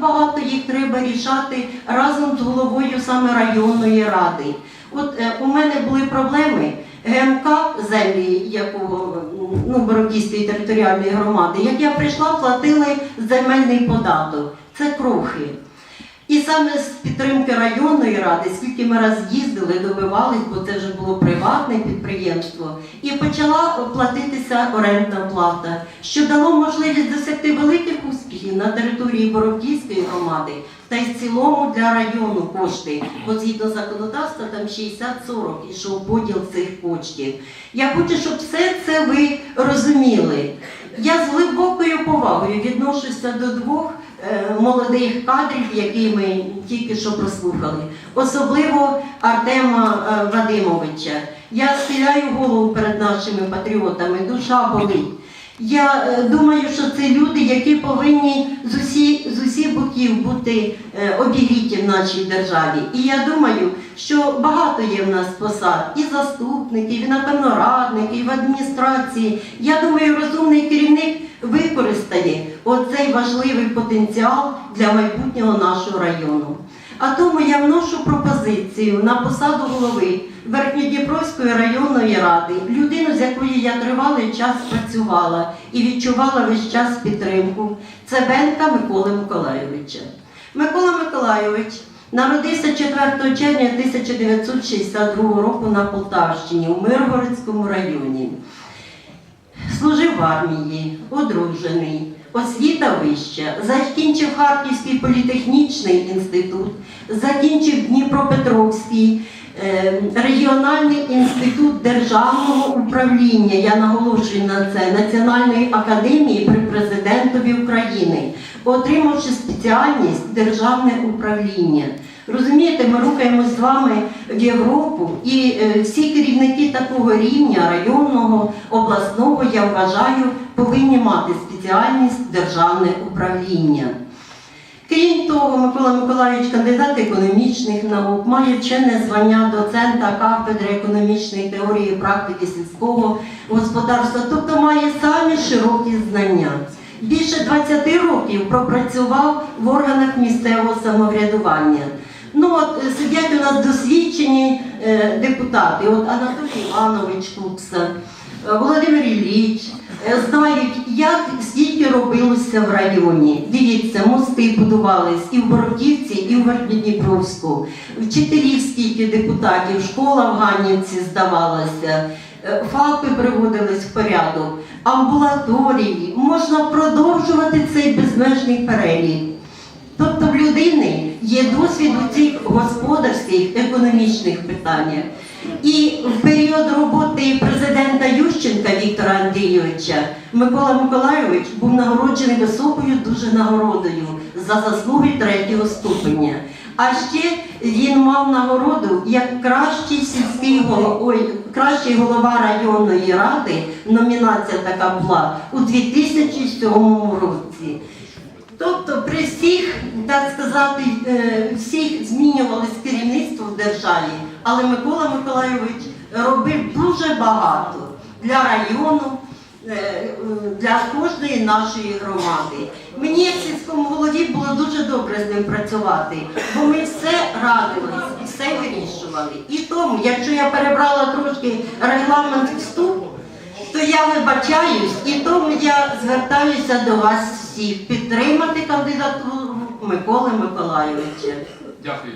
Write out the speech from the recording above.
багато їх треба рішати разом з головою саме районної ради. От е, у мене були проблеми. ГМК землі, якого ну, Бородійської територіальної громади, як я прийшла, платили земельний податок. Це крохи. І саме з підтримки районної ради, скільки ми раз їздили, добивались, бо це вже було приватне підприємство, і почала платитися орендна плата, що дало можливість досягти великих успіхів на території Боровдійської громади та й в цілому для району кошти. Бо згідно законодавства там 60-40 ішов поділ цих коштів. Я хочу, щоб все це ви розуміли. Я з глибокою повагою відношуся до двох молодих кадрів, які ми тільки що прослухали, особливо Артема е, Вадимовича. Я схиляю голову перед нашими патріотами, душа болить. Я е, думаю, що це люди, які повинні з усі, усіх боків бути е, обігріті в нашій державі. І я думаю, що багато є в нас посад і заступників, і напевно радників, і в адміністрації. Я думаю, розумний керівник використає оцей важливий потенціал для майбутнього нашого району. А тому я вношу пропозицію на посаду голови Верхньодніпровської районної ради, людину, з якою я тривалий час працювала і відчувала весь час підтримку. Це Бенка Миколи Миколайовича. Микола Миколайович народився 4 червня 1962 року на Полтавщині у Миргородському районі. Армії, одружений, освіта вища, закінчив Харківський політехнічний інститут, закінчив Дніпропетровський е, регіональний інститут державного управління. Я наголошую на це. Національної академії при президентові України, отримавши спеціальність державне управління. Розумієте, ми рухаємось з вами в Європу, і е, всі керівники такого рівня, районного, обласного, я вважаю, повинні мати спеціальність державне управління. Крім того, Микола Миколайович, кандидат економічних наук, має вчене звання доцента кафедри економічної теорії практики сільського господарства, тобто має самі широкі знання. Більше 20 років пропрацював в органах місцевого самоврядування. Ну от е, сидять у нас досвідчені е, депутати, от Анатолій Іванович Кукса, е, Володимир Ілліч, е, знають, як стільки робилося в районі. Дивіться, мости будувались і в Бородівці, і в Верхньодніпровську. Вчителів скільки депутатів, школа в Ганівці здавалася. е, ФАПи приводились в порядок, амбулаторії, можна продовжувати цей безмежний перелік. Тобто в людини є досвід у цих господарських, економічних питаннях. І в період роботи президента Ющенка Віктора Андрійовича Микола Миколайович був нагороджений високою дуже нагородою за заслуги третього ступеня. А ще він мав нагороду як кращий сільський ой, кращий голова районної ради. Номінація така була у 2007 році. Тобто при всіх, так сказати, е, всіх змінювалось керівництво в державі, але Микола Миколайович робив дуже багато для району, е, е, для кожної нашої громади. Мені як сільському голові було дуже добре з ним працювати, бо ми все радились, все вирішували. І тому, якщо я перебрала трошки регламент вступу, то я вибачаюсь, і тому я звертаюся до вас всіх підтримати кандидатуру Миколи Миколайовича. Дякую.